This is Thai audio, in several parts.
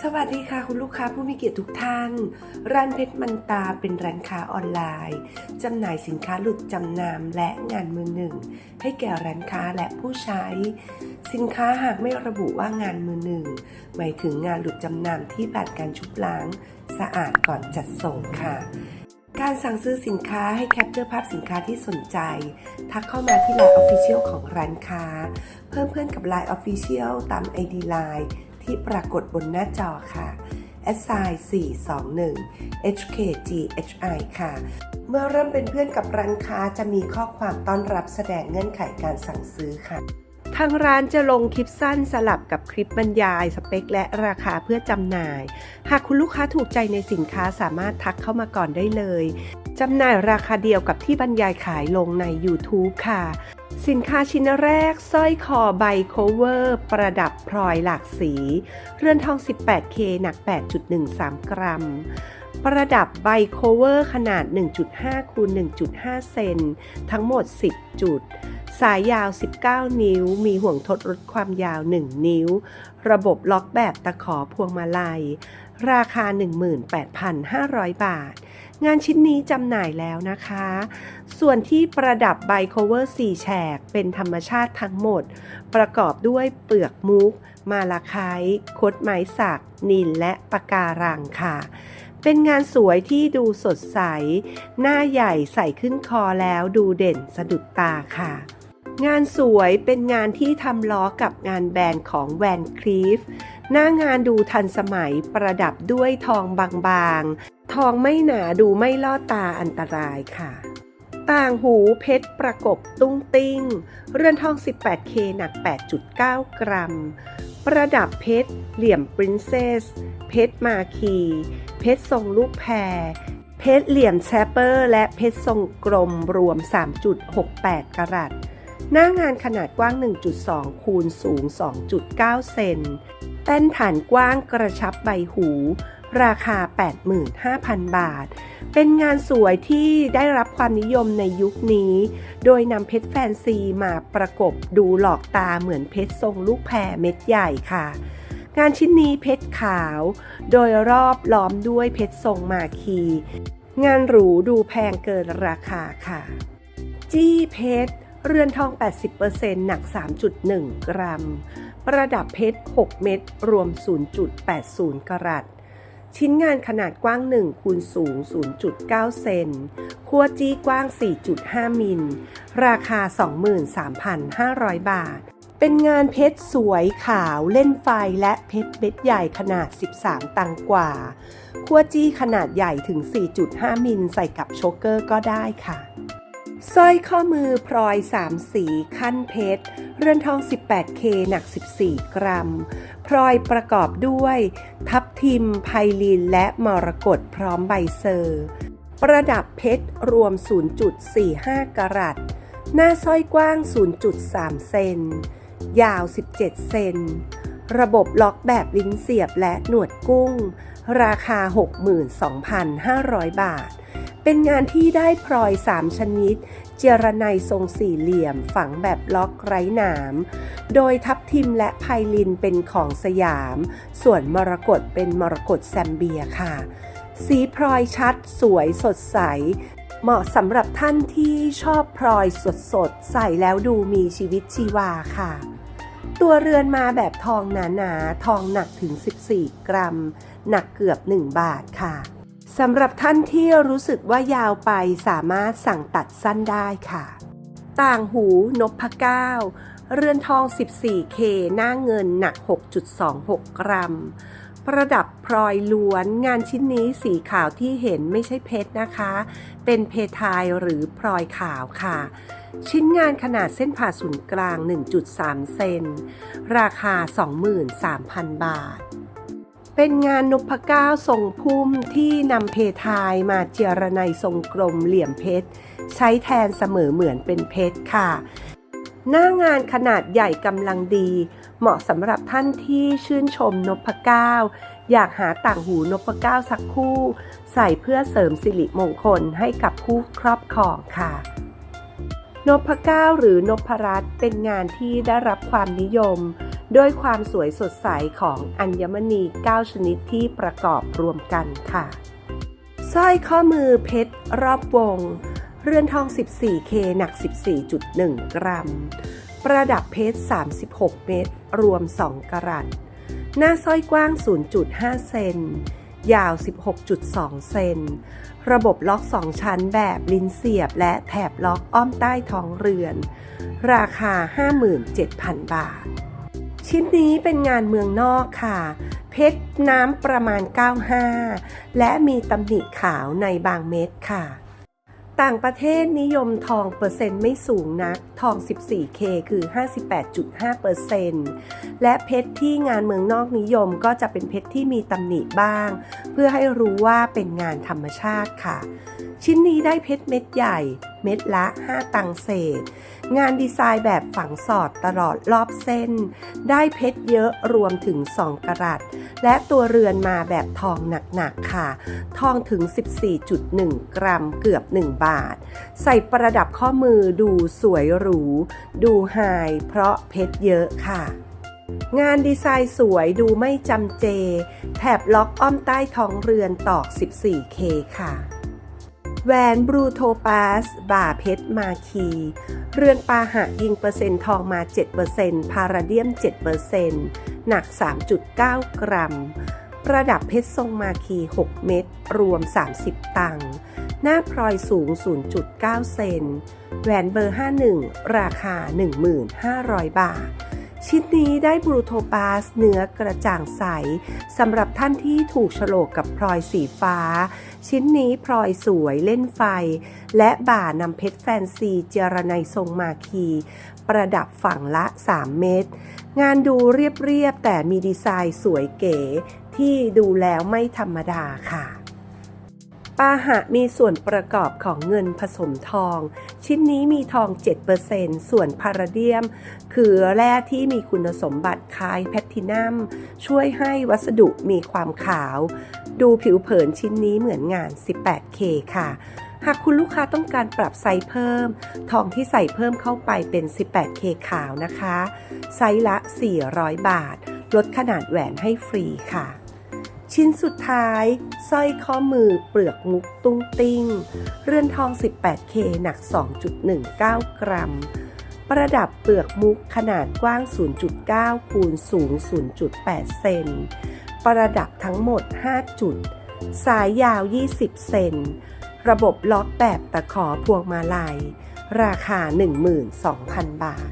สวัสดีค่ะคุณลูกค้าผู้มีเกียรติทุกท่าน ร้านเพชรมันตาเป็นร้านค้าออนไลน์จำหน่ายสินค้าหลุดจำนำและงานมือหนึ่ง ให้แก่ร้านค้าและผู้ใช้ สินค้าหากไม่ระบุว่างานมือหนึ่ง หมายถึงงานหลุดจำนำที่ผ่านการชุบล้าง สะอาดก่อนจัดส่งค่ะ การสั่งซื้อสินค้าให้แคปเจอร์ภาพสินค้าที่สนใจ ทักเข้ามาที่ Line Official ของร้านค้า เพิ่มเพื่อนกับ Line Official ตาม ID Line ที่ปรากฏบนหน้าจอค่ะ s i 421 HKGHI ค่ะ เมื่อเริ่มเป็นเพื่อนกับร้านค้าจะมีข้อความต้อนรับแสดงเงื่อนไขการสั่งซื้อค่ะทางร้านจะลงคลิปสั้นสลับกับคลิปบรรยาย สเปค และราคาเพื่อจำหน่าย หากคุณลูกค้าถูกใจในสินค้าสามารถทักเข้ามาก่อนได้เลย จำหน่ายราคาเดียวกับที่บรรยายขายลงใน YouTube ค่ะ สินค้าชิ้นแรกสร้อยคอใบโคเวอร์ ประดับพลอยหลากสี เรือนทอง 18K หนัก 8.13 กรัม ประดับใบโคเวอร์ขนาด 1.5คูณ1.5 เซน ทั้งหมด 10 จุด สายยาว 19 นิ้ว มีห่วงทดลดความยาว 1 นิ้ว ระบบล็อกแบบตะขอพวงมาลัย ราคา 18,500 บาท งานชิ้นนี้จำหน่ายแล้วนะคะ ส่วนที่ประดับใบโคเวอร์4แฉกเป็นธรรมชาติทั้งหมด ประกอบด้วยเปลือกมุก มาลาไคต์คดไม้สัก นิลและปะการังค่ะเป็นงานสวยที่ดูสดใส หน้าใหญ่ใส่ขึ้นคอแล้วดูเด่นสะดุดตาค่ะ งานสวยเป็นงานที่ทำล้อกับงานแบรนด์ของแวนคลีฟ หน้างานดูทันสมัยประดับด้วยทองบางๆ ทองไม่หนาดูไม่ล่อตาอันตรายค่ะ ต่างหูเพชรประกบตุ้งติ้ง เรือนทอง 18K หนัก 8.9 กรัม ประดับเพชร เหลี่ยมปรินเซส เพชรมาคี เพชรทรงลูกแพร เพชรเหลี่ยมแชปเปอร์ และเพชรทรงกลมรวม 3.68 กรัตหน้างานขนาดกว้าง 1.2 คูณสูง 2.9 เซนแป้นฐานกว้างกระชับใบหู ราคา 85,000 บาท เป็นงานสวยที่ได้รับความนิยมในยุคนี้ โดยนำเพชรแฟนซีมาประกบดูหลอกตาเหมือนเพชรทรงลูกแพรเม็ดใหญ่ค่ะ งานชิ้นนี้เพชรขาว โดยรอบล้อมด้วยเพชรทรงมาคี งานหรูดูแพงเกินราคาค่ะ จี้เพชรเรือนทอง 80%หนัก 3.1 กรัม ประดับเพชร 6 เม็ด รวม 0.80 กรัต ชิ้นงานขนาดกว้าง 1 คูณสูง 0.9 เซนขั้วจี้กว้าง 4.5 มิล ราคา 23,500 บาท เป็นงานเพชรสวยขาวเล่นไฟและเพชรเม็ดใหญ่ขนาด 13 ตังกว่าขั้วจี้ขนาดใหญ่ถึง 4.5 มิลใส่กับโชกเกอร์ก็ได้ค่ะ สร้อยข้อมือพลอย 3 สีขั้นเพชร เรือนทอง 18K หนัก 14 กรัม พลอยประกอบด้วย ทับทิม ไพลิน และมรกตพร้อมใบเซอร์ ประดับเพชรรวม 0.45 กรัต หน้าสร้อยกว้าง 0.3 เซน ยาว 17 เซน ระบบล็อกแบบลิ้นเสียบและหนวดกุ้ง ราคา 62,500 บาท เป็นงานที่ได้พลอย3ชนิด เจรไนทรงสี่เหลี่ยมฝังแบบล็อกไร้หนาม โดยทับทิมและไพลินเป็นของสยาม ส่วนมรกตเป็นมรกตแซมเบียค่ะ สีพลอยชัด สวยสดใส เหมาะสำหรับท่านที่ชอบพลอยสดสดใส่แล้วดูมีชีวิตชีวาค่ะ ตัวเรือนมาแบบทองหนาๆทองหนักถึง 14 กรัม หนักเกือบ 1 บาทค่ะ สำหรับท่านที่รู้สึกว่ายาวไปสามารถสั่งตัดสั้นได้ค่ะ ต่างหูนพเก้าเรือนทอง 14K หน้าเงินหนัก 6.26 กรัม ประดับพลอยล้วน งานชิ้นนี้สีขาวที่เห็นไม่ใช่เพชรนะคะ เป็นเพทายหรือพลอยขาวค่ะ ชิ้นงานขนาดเส้นผ่าศูนย์กลาง 1.3 เซน ราคา 23,000 บาท เป็นงานนพเก้าทรงพุ่มที่นำเพทายมาเจรไนทรงกลมเหลี่ยมเพชร ใช้แทนเสมอเหมือนเป็นเพชรค่ะ หน้างานขนาดใหญ่กำลังดี เหมาะสำหรับท่านที่ชื่นชมนพเก้าอยากหาต่างหูนพเก้าสักคู่ ใส่เพื่อเสริมสิริมงคลให้กับผู้ครอบครองค่ะ นพเก้าหรือนพรัตน์เป็นงานที่ได้รับความนิยม ด้วยความสวยสดใสของอัญมณี 9 ชนิดที่ประกอบรวมกันค่ะสร้อยข้อมือเพชรรอบวง เรือนทอง 14K หนัก 14.1 กรัม ประดับเพชร 36 เม็ดรวม 2 กรัต หน้าสร้อยกว้าง 0.5 เซน ยาว 16.2 เซน ระบบล็อก 2 ชั้นแบบลิ้นเสียบและแถบล็อกอ้อมใต้ท้องเรือน ราคา 57,000 บาท ชิ้นนี้เป็นงานเมืองนอกค่ะ เพชรน้ำประมาณ 95 และมีตำหนิขาวในบางเม็ดค่ะ ต่างประเทศนิยมทองเปอร์เซ็นต์ไม่สูงนัก ทอง 14K คือ 58.5เปอร์เซ็นต์และเพชรที่งานเมืองนอกนิยมก็จะเป็นเพชรที่มีตำหนิบ้าง เพื่อให้รู้ว่าเป็นงานธรรมชาติค่ะ ชิ้นนี้ได้เพชรเม็ดใหญ่ เม็ดละ 5 ตังเศษ งานดีไซน์แบบฝังสอดตลอดรอบเส้น ได้เพชรเยอะรวมถึง 2 กรัต และตัวเรือนมาแบบทองหนักๆค่ะ ทองถึง 14.1 กรัมเกือบ 1 บาท ใส่ประดับข้อมือดูสวยหรู ดูไฮเพราะเพชรเยอะค่ะงานดีไซน์สวยดูไม่จำเจ แถบล็อกอ้อมใต้ท้องเรือนตอก 14K ค่ะ แหวนบรูโทปาส บ่าเพชรมาคี เรือนปาหะยิงเปอร์เซ็นต์ทองมา 7%พาราเดียม 7%หนัก 3.9 กรัม ประดับเพชรทรงมาคี 6 เม็ดรวม 30 ตังค์หน้าพลอยสูง 0.9 เซน แหวนเบอร์ 51 ราคา 1,500 บาท ชิ้นนี้ได้บรูโทปาสเนื้อกระจ่างใสสำหรับท่านที่ถูกโฉลกกับพลอยสีฟ้า ชิ้นนี้พลอยสวยเล่นไฟ และบ่านำเพชรแฟนซีเจรไนทรงมาคี ประดับฝั่งละ 3 เม็ดงานดูเรียบๆแต่มีดีไซน์สวยเก๋ ที่ดูแล้วไม่ธรรมดาค่ะาหะมีส่วนประกอบของเงินผสมทอง ชิ้นนี้มีทอง 7%ส่วนพาราเดียม คือแร่ที่มีคุณสมบัติคล้ายแพลตินัม ช่วยให้วัสดุมีความขาว ดูผิวเผินชิ้นนี้เหมือนงาน 18K ค่ะหากคุณลูกค้าต้องการปรับไซส์เพิ่ม ทองที่ใส่เพิ่มเข้าไปเป็น 18K ขาวนะคะ ไซส์ละ 400 บาท ลดขนาดแหวนให้ฟรีค่ะ ชิ้นสุดท้ายสร้อยข้อมือเปลือกมุกตุ้งติ้ง เรือนทอง 18K หนัก 2.19 กรัม ประดับเปลือกมุกขนาดกว้าง 0.9 คูณสูง 0.8 เซน ประดับทั้งหมด 5 จุด สายยาว 20 เซน ระบบล็อกแบบตะขอพวงมาลัย ราคา 12,000 บาท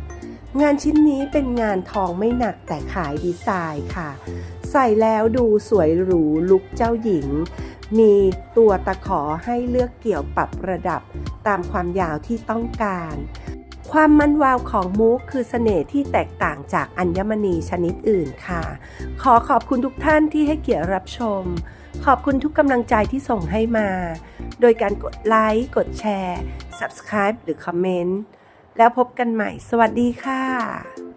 งานชิ้นนี้เป็นงานทองไม่หนักแต่ขายดีไซน์ค่ะ ใส่แล้วดูสวยหรูลุกเจ้าหญิง มีตัวตะขอให้เลือกเกี่ยวปรับระดับตามความยาวที่ต้องการ ความมันวาวของมุกคือเสน่ห์ที่แตกต่างจากอัญมณีชนิดอื่นค่ะ ขอขอบคุณทุกท่านที่ให้เกียรติรับชม ขอบคุณทุกกำลังใจที่ส่งให้มา โดยการกดไลค์ กดแชร์ Subscribe หรือคอมเมนต์ แล้วพบกันใหม่ สวัสดีค่ะ